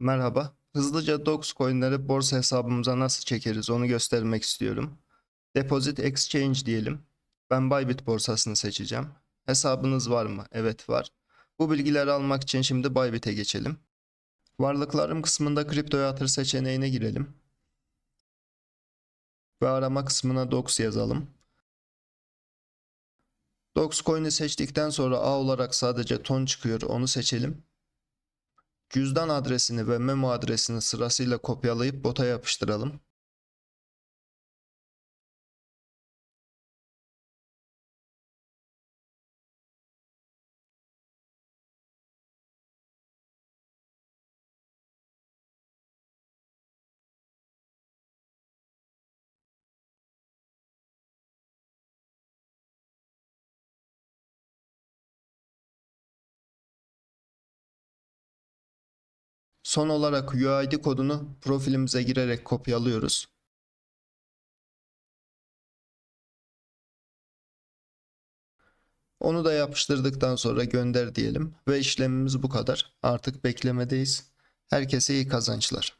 Merhaba. Hızlıca Dogecoin'leri borsa hesabımıza nasıl çekeriz onu göstermek istiyorum. Deposit Exchange diyelim. Ben Bybit borsasını seçeceğim. Hesabınız var mı? Evet var. Bu bilgileri almak için şimdi Bybit'e geçelim. Varlıklarım kısmında kripto yatır seçeneğine girelim. Ve arama kısmına Dox yazalım. Dogecoin'i seçtikten sonra A olarak sadece ton çıkıyor onu seçelim. Cüzdan adresini ve memo adresini sırasıyla kopyalayıp bota yapıştıralım. Son olarak UID kodunu profilimize girerek kopyalıyoruz. Onu da yapıştırdıktan sonra gönder diyelim ve işlemimiz bu kadar. Artık beklemedeyiz. Herkese iyi kazançlar.